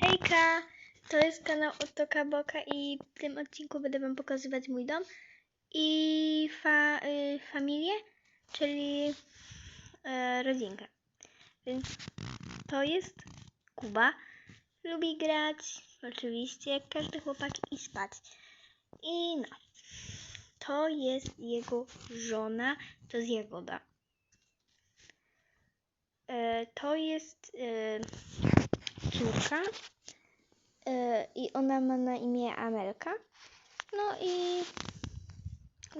Hejka! To jest kanał Otoka Boka i w tym odcinku będę Wam pokazywać mój dom i fa, y, familię, czyli e, rodzinkę. Więc to jest Kuba. Lubi grać, oczywiście, jak każdy chłopak i spać. I no, to jest jego żona, to jest Jagoda. E, to jest e, e, i ona ma na imię Amelka. No i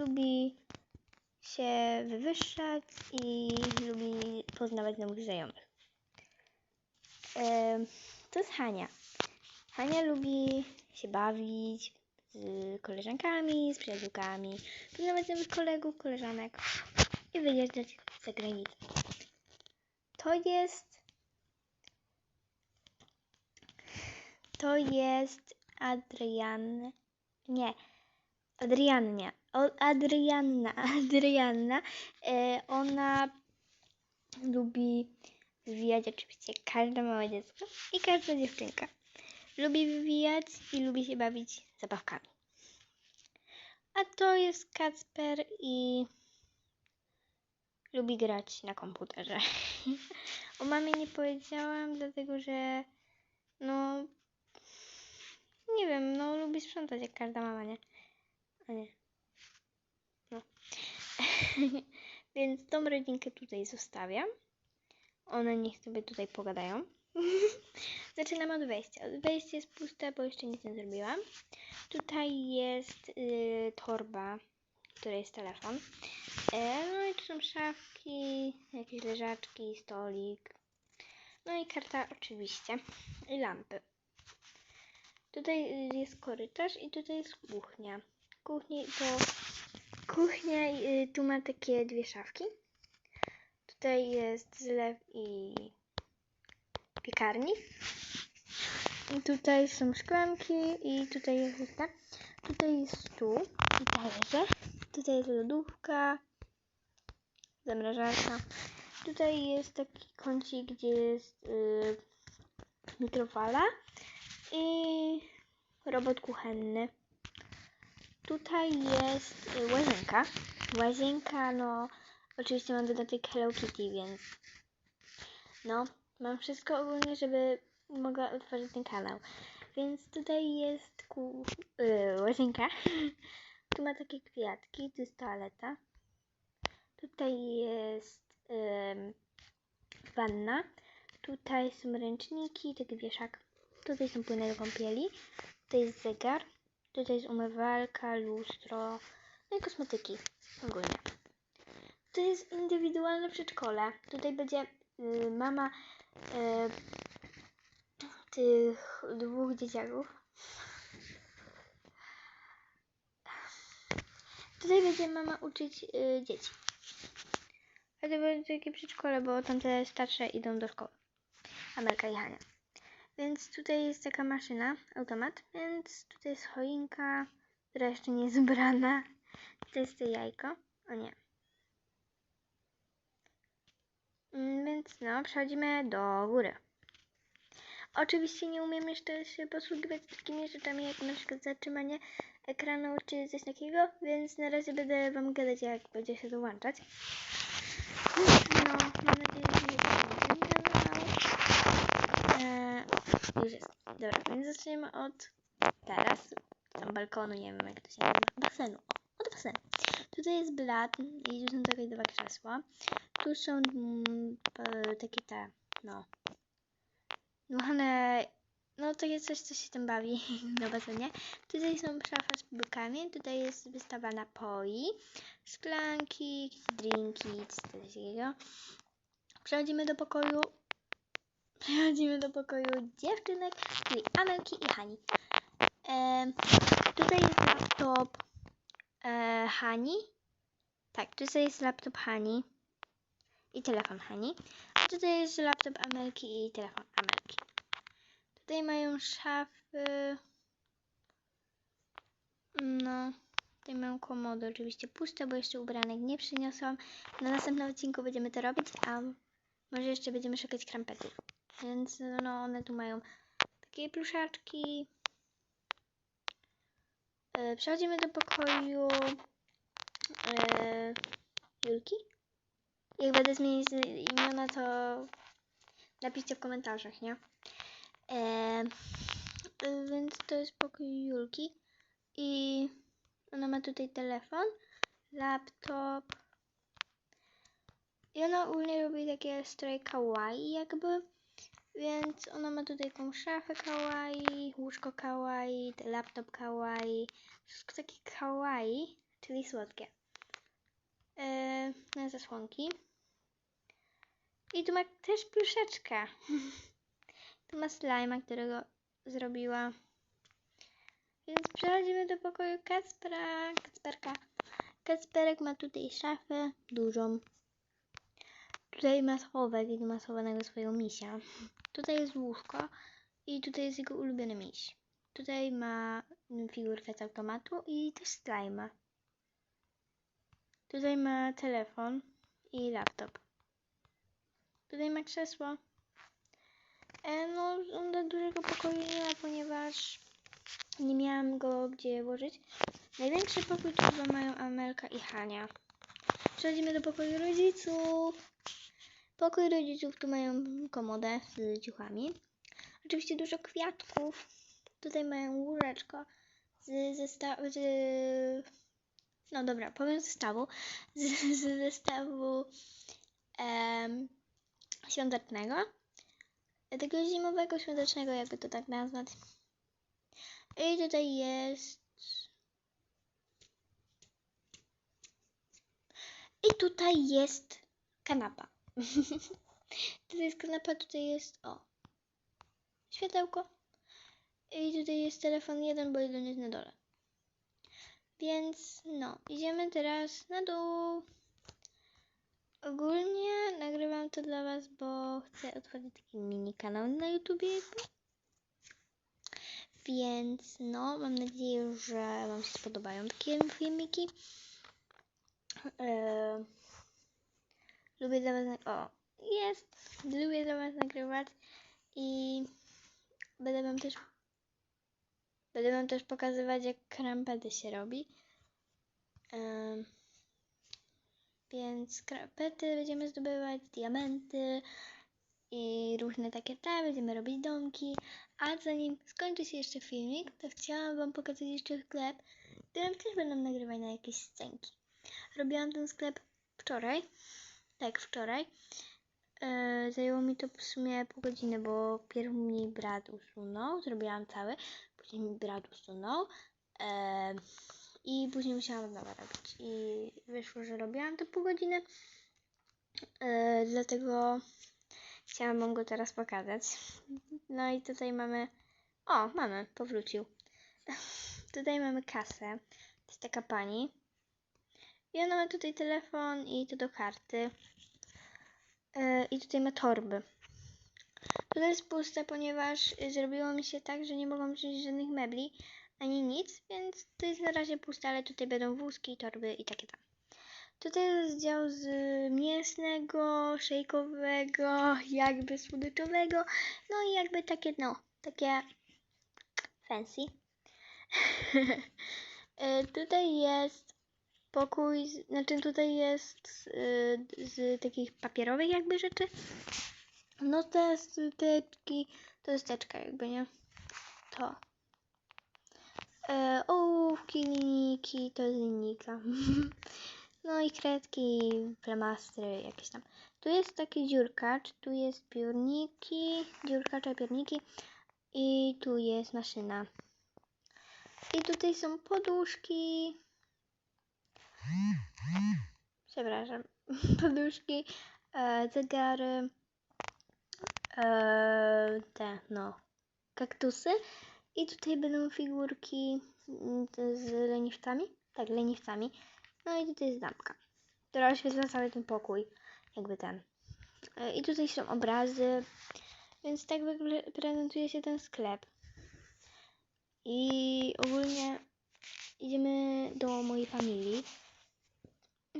lubi się wywyższać i lubi poznawać nowych znajomych. E, to jest Hania. Hania lubi się bawić z koleżankami, z przyjaciółkami, poznawać nowych kolegów, koleżanek i wyjeżdżać za granicę. To jest to jest Adrian. Nie. Adriannia. Adrianna. Adrianna. E, ona lubi wywijać oczywiście każde małe dziecko i każda dziewczynka. Lubi wywijać i lubi się bawić zabawkami. A to jest Kacper i lubi grać na komputerze. o mamie nie powiedziałam, dlatego że no nie wiem, no lubi sprzątać jak każda mama, nie? A nie. No. Więc tą rodzinkę tutaj zostawiam. One niech sobie tutaj pogadają. Zaczynam od wejścia. Od wejścia jest puste, bo jeszcze nic nie zrobiłam. Tutaj jest y, torba, w której jest telefon. E, no i tu są szafki, jakieś leżaczki, stolik. No i karta oczywiście. I lampy. Tutaj jest korytarz i tutaj jest kuchnia. Kuchni to kuchnia y, tu ma takie dwie szafki. Tutaj jest zlew i piekarnik. I tutaj są szklanki i tutaj jest lista. Tutaj jest stół i talerze. Tutaj jest lodówka, zamrażarka. Tutaj jest taki kącik, gdzie jest yy, mikrofala i robot kuchenny. Tutaj jest łazienka. Łazienka, no oczywiście mam dodatek Hello Kitty, więc no mam wszystko ogólnie, żeby mogła otworzyć ten kanał. Więc tutaj jest ku... Yy, łazienka. tu ma takie kwiatki, tu jest toaleta. Tutaj jest yy, wanna. Tutaj są ręczniki, taki wieszak. Tutaj są płyny do kąpieli. Tutaj jest zegar. Tutaj jest umywalka, lustro. No i kosmetyki ogólnie. To jest indywidualne przedszkole. Tutaj będzie y, mama y, tych dwóch dzieciaków. Tutaj będzie mama uczyć y, dzieci. A to będzie takie przedszkole, bo tamte starsze idą do szkoły. Amelka i Hania. Więc tutaj jest taka maszyna, automat, więc tutaj jest choinka, która jeszcze nie jest ubrana. Tutaj jest to jajko. O nie. Mm, Więc no, przechodzimy do góry. Oczywiście nie umiem jeszcze się posługiwać takimi rzeczami, jak na przykład zatrzymanie ekranu czy coś takiego, więc na razie będę Wam gadać, jak będzie się dołączać. No, mam nadzieję, że nie będzie ten kanał. Eee, już jest. Dobra, więc zaczniemy od tarasu. Tam balkonu, nie wiem jak to się nazywa. Basenu. O, od basenu. Tutaj jest blat i tu są takie dwa krzesła. Tu są mm, takie te, no, dmuchane, no to jest coś, co się tam bawi na basenie. Tutaj są szafa z kubykami, tutaj jest wystawa napoi, szklanki, drinki, coś takiego. Przechodzimy do pokoju Przechodzimy do pokoju dziewczynek, czyli Amelki i Hani. Em, tutaj jest laptop e, Hani. Tak, tutaj jest laptop Hani i telefon Hani. A tutaj jest laptop Amelki i telefon Amelki. Tutaj mają szafy. No, tutaj mają komody oczywiście puste, bo jeszcze ubranek nie przyniosłam. Na następnym odcinku będziemy to robić, a może jeszcze będziemy szukać krampetów. Więc no one tu mają takie pluszaczki. E, Przechodzimy do pokoju e, Julki. Jak będę zmienić imiona, to napiszcie w komentarzach, nie? E, więc to jest pokój Julki. I ona ma tutaj telefon, laptop. I ona ogólnie robi takie stroje kawaii jakby. Więc ona ma tutaj taką szafę kawaii, łóżko kawaii, laptop kawaii. Wszystko takie kawaii, czyli słodkie. Yy, na zasłonki. I tu ma też pluszeczkę. tu ma slajma, którego zrobiła. Więc przechodzimy do pokoju Kacpra. Kacperka. Kacperek ma tutaj szafę dużą. Tutaj ma schowek i ma schowanego swojego misia. Tutaj jest łóżko i tutaj jest jego ulubiony miś. Tutaj ma figurkę z automatu i też slajma. Tutaj ma telefon i laptop. Tutaj ma krzesło. E, no, do dużego pokoju nie ma, ponieważ nie miałam go gdzie włożyć. Największy pokój chyba mają Amelka i Hania. Przechodzimy do pokoju rodziców. Pokój rodziców tu mają komodę z ciuchami. Oczywiście dużo kwiatków. Tutaj mają łóżeczko z zestawu. Z... No dobra, powiem zestawu. Z, z zestawu em, świątecznego. Takiego zimowego, świątecznego, jakby to tak nazwać. I tutaj jest. I tutaj jest kanapa. tutaj jest kanapa, tutaj jest. O. Światełko. I tutaj jest telefon jeden, bo jeden jest na dole. Więc no, idziemy teraz na dół. Ogólnie nagrywam to dla Was, bo chcę otworzyć taki mini kanał na YouTubie. Więc no, mam nadzieję, że Wam się spodobają takie filmiki. Eee, lubię dla Was. O, jest! Lubię dla Was nagrywać i będę Wam też. Będę Wam też pokazywać, jak krampety się robi. Em, więc krampety będziemy zdobywać, diamenty i różne takie te, będziemy robić domki. A zanim skończy się jeszcze filmik, to chciałam Wam pokazać jeszcze sklep, w którym też będę nagrywać na jakieś scenki. Robiłam ten sklep wczoraj, tak wczoraj. E, zajęło mi to w sumie pół godziny, bo pierw mi brat usunął, zrobiłam cały, później mi brat usunął e, i później musiałam od nowa robić. I wyszło, że robiłam to pół godziny, e, dlatego chciałam wam go teraz pokazać. No i tutaj mamy, o mamy, powrócił. tutaj mamy kasę, to jest taka pani. I ona ma tutaj telefon i to do karty. E, I tutaj ma torby. Tutaj jest puste, ponieważ y, zrobiło mi się tak, że nie mogłam wziąć żadnych mebli ani nic, więc to jest na razie puste, ale tutaj będą wózki, torby i takie tam. Tutaj jest dział z mięsnego, szejkowego, jakby słodyczowego, no i jakby takie, no, takie fancy. E, tutaj jest pokój, znaczy tutaj jest z, y, z takich papierowych jakby rzeczy. No te teczki, to jest teczka jakby, nie? To. E, ołówki, linijki, to jest linijka. no i kredki, plamastry, jakieś tam. Tu jest taki dziurkacz, tu jest piórniki, dziurkacze, piórniki i tu jest maszyna. I tutaj są poduszki. Przepraszam. Poduszki, e, zegary, e, te, no, kaktusy. I tutaj będą figurki mm, z leniwcami. Tak, leniwcami. No i tutaj jest lampka, która oświetla cały ten pokój. Jakby ten. E, I tutaj są obrazy. Więc tak prezentuje się ten sklep. I ogólnie idziemy do mojej familii.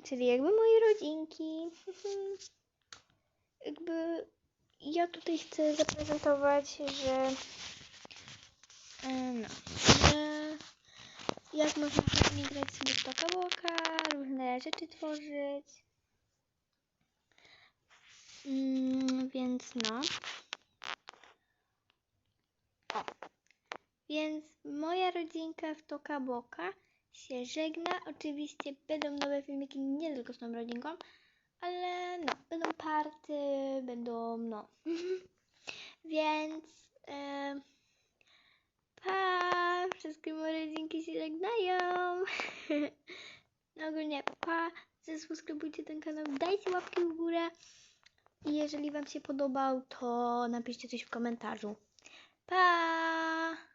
Czyli jakby mojej rodzinki. jakby ja tutaj chcę zaprezentować, że E, No. E, Jak można fajnie grać sobie w Toka Boka, różne rzeczy tworzyć. Mm, więc no. Więc moja rodzinka w Toka Boka się żegna. Oczywiście będą nowe filmiki nie tylko z tą rodzinką, ale no, będą party, będą no. Więc e, pa! Wszystkie moje rodzinki się żegnają. no ogólnie pa! Zasubskrybujcie ten kanał, dajcie łapki w górę. I jeżeli Wam się podobał, to napiszcie coś w komentarzu. Pa!